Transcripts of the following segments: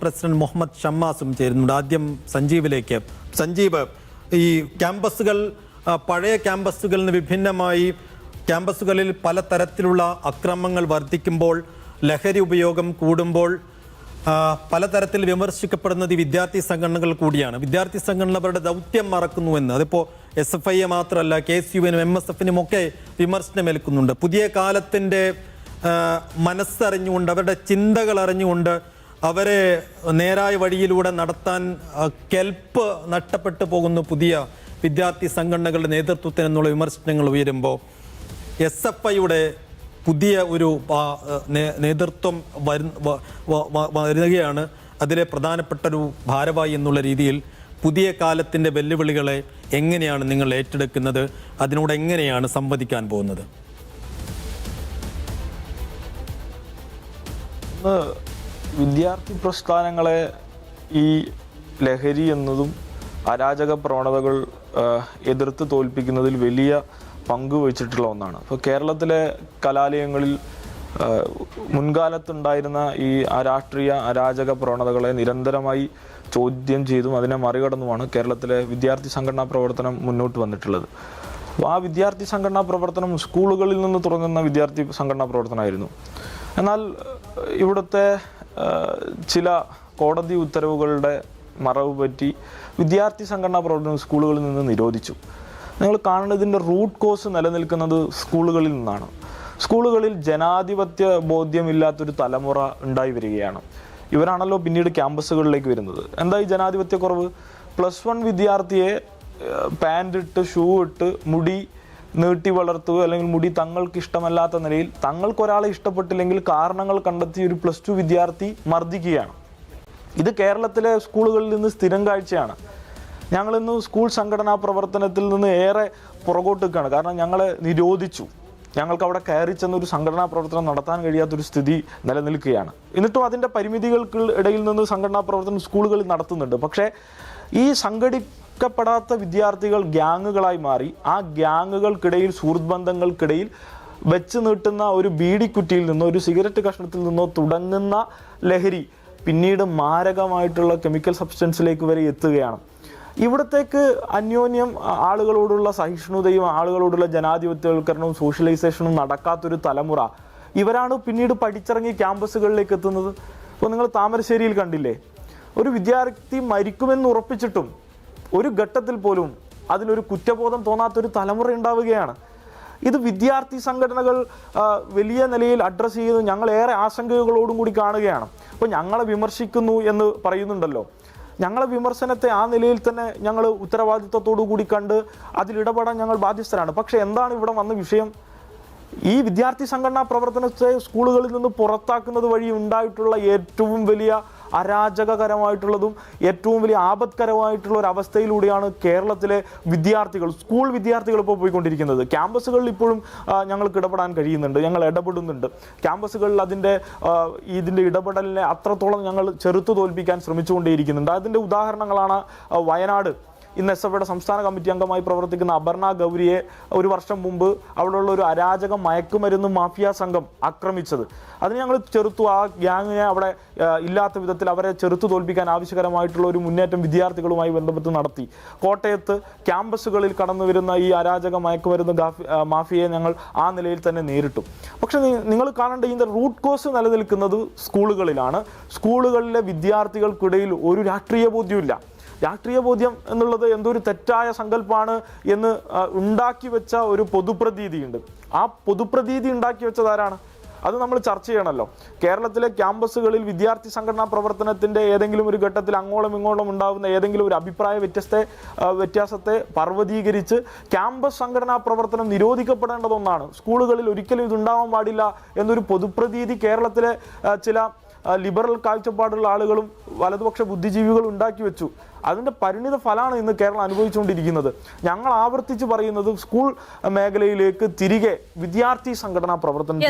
President Muhammad ഷമ്മാസും ചേരുന്നുണ്ട്. ആദ്യം സഞ്ജീവിലേക്ക്. സഞ്ജീവ് ഈ ക്യാമ്പസുകൾ പഴയ ക്യാമ്പസുകളിൽ നിന്ന് വിഭിന്നമായി ക്യാമ്പസുകളിൽ പലതരത്തിലുള്ള അക്രമങ്ങൾ വർദ്ധിക്കുമ്പോൾ ലഹരി ഉപയോഗം കൂടുമ്പോൾ പലതരത്തിൽ വിമർശിക്കപ്പെടുന്നത് വിദ്യാർത്ഥി സംഘടനകൾ കൂടിയാണ്. വിദ്യാർത്ഥി സംഘടന അവരുടെ ദൗത്യം മറക്കുന്നുവെന്ന് അതിപ്പോൾ എസ് എഫ് ഐയെ മാത്രമല്ല കെ എസ് യുവിനും എം എസ് എഫിനും ഒക്കെ വിമർശനമേൽക്കുന്നുണ്ട്. പുതിയ കാലത്തിന്റെ മനസ്സറിഞ്ഞുകൊണ്ട് അവരുടെ ചിന്തകൾ അറിഞ്ഞുകൊണ്ട് അവരെ നേരായ വഴിയിലൂടെ നടത്താൻ കെൽപ്പ് നഷ്ടപ്പെട്ടു പോകുന്നു പുതിയ വിദ്യാർത്ഥി സംഘടനകളുടെ നേതൃത്വത്തിന് എന്നുള്ള വിമർശനങ്ങൾ ഉയരുമ്പോൾ എസ് എഫ് ഐയുടെ പുതിയ ഒരു നേതൃത്വം വരികയാണ്. അതിലെ പ്രധാനപ്പെട്ട ഒരു ഭാരവാഹി എന്നുള്ള രീതിയിൽ പുതിയ കാലത്തിന്റെ വെല്ലുവിളികളെ എങ്ങനെയാണ് നിങ്ങൾ ഏറ്റെടുക്കുന്നത്? അതിനോട് എങ്ങനെയാണ് സംവദിക്കാൻ പോകുന്നത്? വിദ്യാർത്ഥി പ്രസ്ഥാനങ്ങളെ ഈ ലഹരി എന്നതും അരാജക പ്രവണതകൾ എതിർത്ത് തോൽപ്പിക്കുന്നതിൽ വലിയ പങ്ക് വഹിച്ചിട്ടുള്ള ഒന്നാണ്. ഇപ്പോൾ കേരളത്തിലെ കലാലയങ്ങളിൽ മുൻകാലത്തുണ്ടായിരുന്ന ഈ രാഷ്ട്രീയ അരാജക പ്രവണതകളെ നിരന്തരമായി ചോദ്യം ചെയ്തും അതിനെ മറികടന്നുമാണ് കേരളത്തിലെ വിദ്യാർത്ഥി സംഘടനാ പ്രവർത്തനം മുന്നോട്ട് വന്നിട്ടുള്ളത്. അപ്പോൾ ആ വിദ്യാർത്ഥി സംഘടനാ പ്രവർത്തനം സ്കൂളുകളിൽ നിന്ന് തുടങ്ങുന്ന വിദ്യാർത്ഥി സംഘടനാ പ്രവർത്തനമായിരുന്നു. എന്നാൽ ഇവിടുത്തെ ചില കോടതി ഉത്തരവുകളുടെ മറവ് പറ്റി വിദ്യാർത്ഥി സംഘടനാ പ്രവർത്തനം സ്കൂളുകളിൽ നിന്ന് നിരോധിച്ചു. നിങ്ങൾ കാണുന്നതിന്റെ റൂട്ട് കോസ് നിലനിൽക്കുന്നത് സ്കൂളുകളിൽ നിന്നാണ്. സ്കൂളുകളിൽ ജനാധിപത്യ ബോധ്യമില്ലാത്തൊരു തലമുറ ഉണ്ടായി വരികയാണ്. ഇവരാണല്ലോ പിന്നീട് ക്യാമ്പസുകളിലേക്ക് വരുന്നത്. എന്താ ഈ ജനാധിപത്യക്കുറവ്? പ്ലസ് വൺ വിദ്യാർത്ഥിയെ പാന്റ് ഇട്ട് ഷൂ ഇട്ട് മുടി നീട്ടി വളർത്തുക അല്ലെങ്കിൽ മുടി തങ്ങൾക്ക് ഇഷ്ടമല്ലാത്ത നിലയിൽ തങ്ങൾക്കൊരാളെ ഇഷ്ടപ്പെട്ടില്ലെങ്കിൽ കാരണങ്ങൾ കണ്ടെത്തി ഒരു പ്ലസ് ടു വിദ്യാർത്ഥി മർദ്ദിക്കുകയാണ്. ഇത് കേരളത്തിലെ സ്കൂളുകളിൽ നിന്ന് സ്ഥിരം കാഴ്ചയാണ്. ഞങ്ങളിന്ന് സ്കൂൾ സംഘടനാ പ്രവർത്തനത്തിൽ നിന്ന് ഏറെ പുറകോട്ട് നിൽക്കുകയാണ്. കാരണം ഞങ്ങളെ നിരോധിച്ചു. ഞങ്ങൾക്ക് അവിടെ കയറി ചെന്നൊരു സംഘടനാ പ്രവർത്തനം നടത്താൻ കഴിയാത്തൊരു സ്ഥിതി നിലനിൽക്കുകയാണ്. എന്നിട്ടും അതിന്റെ പരിമിതികൾക്ക് ഇടയിൽ നിന്ന് സംഘടനാ പ്രവർത്തനം സ്കൂളുകളിൽ നടത്തുന്നുണ്ട്. പക്ഷേ ഈ സംഘടിക്കപ്പെടാത്ത വിദ്യാർത്ഥികൾ ഗ്യാങ്ങുകളായി മാറി. ആ ഗ്യാങ്ങുകൾക്കിടയിൽ സുഹൃത്ത് ബന്ധങ്ങൾക്കിടയിൽ വെച്ച് നീട്ടുന്ന ഒരു ബീഡിക്കുറ്റിയിൽ നിന്നോ ഒരു സിഗരറ്റ് കഷ്ണത്തിൽ നിന്നോ തുടങ്ങുന്ന ലഹരി പിന്നീട് മാരകമായിട്ടുള്ള കെമിക്കൽ സബ്സ്റ്റൻസിലേക്ക് വരെ എത്തുകയാണ്. ഇവിടത്തേക്ക് അന്യോന്യം ആളുകളോടുള്ള സഹിഷ്ണുതയും ആളുകളോടുള്ള ജനാധിപത്യവൽക്കരണവും സോഷ്യലൈസേഷനും നടക്കാത്തൊരു തലമുറ. ഇവരാണ് പിന്നീട് പഠിച്ചിറങ്ങി ക്യാമ്പസുകളിലേക്ക് എത്തുന്നത്. ഇപ്പോൾ നിങ്ങൾ താമരശ്ശേരിയിൽ കണ്ടില്ലേ? ഒരു വിദ്യാർത്ഥി മരിക്കുമെന്ന് ഉറപ്പിച്ചിട്ടും ഒരു ഘട്ടത്തിൽ പോലും അതിലൊരു കുറ്റബോധം തോന്നാത്തൊരു തലമുറ ഉണ്ടാവുകയാണ്. ഇത് വിദ്യാർത്ഥി സംഘടനകൾ വലിയ നിലയിൽ അഡ്രസ്സ് ചെയ്യുന്നു ഞങ്ങൾ ഏറെ ആശങ്കകളോടും കൂടി കാണുകയാണ്. അപ്പോൾ ഞങ്ങളെ വിമർശിക്കുന്നു എന്ന് പറയുന്നുണ്ടല്ലോ. ഞങ്ങളെ വിമർശനത്തെ ആ നിലയിൽ തന്നെ ഞങ്ങൾ ഉത്തരവാദിത്വത്തോടു കൂടി കണ്ട് അതിലിടപെടാൻ ഞങ്ങൾ ബാധ്യസ്ഥരാണ്. പക്ഷേ എന്താണ് ഇവിടെ വന്ന വിഷയം? ഈ വിദ്യാർത്ഥി സംഘടനാ പ്രവർത്തനത്തെ സ്കൂളുകളിൽ നിന്ന് പുറത്താക്കുന്നത് വഴി ഉണ്ടായിട്ടുള്ള ഏറ്റവും വലിയ അരാജകകരമായിട്ടുള്ളതും ഏറ്റവും വലിയ ആപത്കരമായിട്ടുള്ള ഒരു അവസ്ഥയിലൂടെയാണ് കേരളത്തിലെ വിദ്യാർത്ഥികൾ സ്കൂൾ വിദ്യാർത്ഥികൾ ഇപ്പോൾ പോയിക്കൊണ്ടിരിക്കുന്നത്. ക്യാമ്പസുകളിൽ ഇപ്പോഴും ഞങ്ങൾക്ക് ഇടപെടാൻ കഴിയുന്നുണ്ട് ഞങ്ങൾ ഇടപെടുന്നുണ്ട്. ക്യാമ്പസുകളിൽ അതിന്റെ ഇതിന്റെ ഇടപെടലിനെ അത്രത്തോളം ഞങ്ങൾ ചെറുത്തു തോൽപ്പിക്കാൻ ശ്രമിച്ചുകൊണ്ടേയിരിക്കുന്നുണ്ട്. അതിന്റെ ഉദാഹരണങ്ങളാണ് വയനാട്. ഇന്ന് എസ് എഫയുടെ സംസ്ഥാന കമ്മിറ്റി അംഗമായി പ്രവർത്തിക്കുന്ന അപർണ ഗൗരിയെ ഒരു വർഷം മുമ്പ് അവിടെയുള്ള ഒരു അരാജക മയക്കുമരുന്ന് മാഫിയ സംഘം ആക്രമിച്ചത്. അതിന് ഞങ്ങൾ ചെറുത്തു. ആ ഗ്യാങ്ങിനെ അവിടെ ഇല്ലാത്ത വിധത്തിൽ അവരെ ചെറുത്തു തോൽപ്പിക്കാൻ ആവശ്യകരമായിട്ടുള്ള ഒരു മുന്നേറ്റം വിദ്യാർത്ഥികളുമായി ബന്ധപ്പെട്ട് നടത്തി. കോട്ടയത്ത് ക്യാമ്പസുകളിൽ കടന്നു വരുന്ന ഈ അരാജക മയക്കുമരുന്ന് മാഫിയയെ ഞങ്ങൾ ആ നിലയിൽ തന്നെ നേരിട്ടു. പക്ഷേ നിങ്ങൾ കാണേണ്ട ഇതിന്റെ റൂട്ട് കോസ് നിലനിൽക്കുന്നത് സ്കൂളുകളിലാണ്. സ്കൂളുകളിലെ വിദ്യാർത്ഥികൾക്കിടയിൽ ഒരു രാഷ്ട്രീയ ബോധ്യമില്ല രാഷ്ട്രീയ ബോധ്യം എന്നുള്ളത് എന്തോ ഒരു തെറ്റായ സങ്കല്പമാണ് എന്ന് ഉണ്ടാക്കി വെച്ച ഒരു പൊതുപ്രതീതിയുണ്ട്. ആ പൊതുപ്രതീതി ഉണ്ടാക്കി വെച്ചത് ആരാണ്? അത് നമ്മൾ ചർച്ച ചെയ്യണമല്ലോ കേരളത്തിലെ ക്യാമ്പസുകളിൽ വിദ്യാർത്ഥി സംഘടനാ പ്രവർത്തനത്തിന്റെ ഏതെങ്കിലും ഒരു ഘട്ടത്തിൽ അങ്ങോളം ഇങ്ങോളം ഉണ്ടാകുന്ന ഏതെങ്കിലും ഒരു അഭിപ്രായ വ്യത്യസ്ത വ്യത്യാസത്തെ പർവതീകരിച്ച് ക്യാമ്പസ് സംഘടനാ പ്രവർത്തനം നിരോധിക്കപ്പെടേണ്ടതൊന്നാണ്. സ്കൂളുകളിൽ ഒരിക്കലും ഇതുണ്ടാവാൻ പാടില്ല എന്നൊരു പൊതുപ്രതീതി കേരളത്തിലെ ചില ലിബറൽ കാഴ്ചപ്പാടുള്ള ആളുകളും വലതുപക്ഷ ബുദ്ധിജീവികളും ഉണ്ടാക്കി വെച്ചു. അതിന്റെ പരിണിത ഫലമാണ് ഇന്ന് കേരളം അനുഭവിച്ചുകൊണ്ടിരിക്കുന്നത്. ഞങ്ങൾ ആവർത്തിച്ച് പറയുന്നത് സ്കൂൾ മേഖലയിലേക്ക് തിരികെ വിദ്യാർത്ഥി സംഘടനാ പ്രവർത്തനം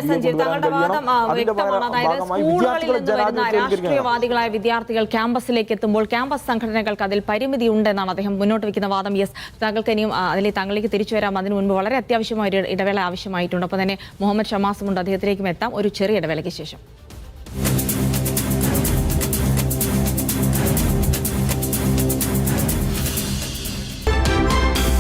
രാഷ്ട്രീയവാദികളായ വിദ്യാർത്ഥികൾ ക്യാമ്പസിലേക്ക് എത്തുമ്പോൾ ക്യാമ്പസ് സംഘടനകൾക്ക് അതിൽ പരിമിതി ഉണ്ടെന്നാണ് അദ്ദേഹം മുന്നോട്ട് വെക്കുന്ന വാദം. യെസ് താങ്കൾക്ക് ഇനിയും അതിൽ താങ്കളിലേക്ക് തിരിച്ചു വരാം. അതിന് മുൻപ് വളരെ അത്യാവശ്യമായ ഒരു ഇടവേള ആവശ്യമായിട്ടുണ്ട്. അപ്പോൾ തന്നെ മുഹമ്മദ് ഷമാസും ഉണ്ട്. അദ്ദേഹത്തിലേക്കും എത്താം. ഒരു ചെറിയ ഇടവേളയ്ക്ക് ശേഷം.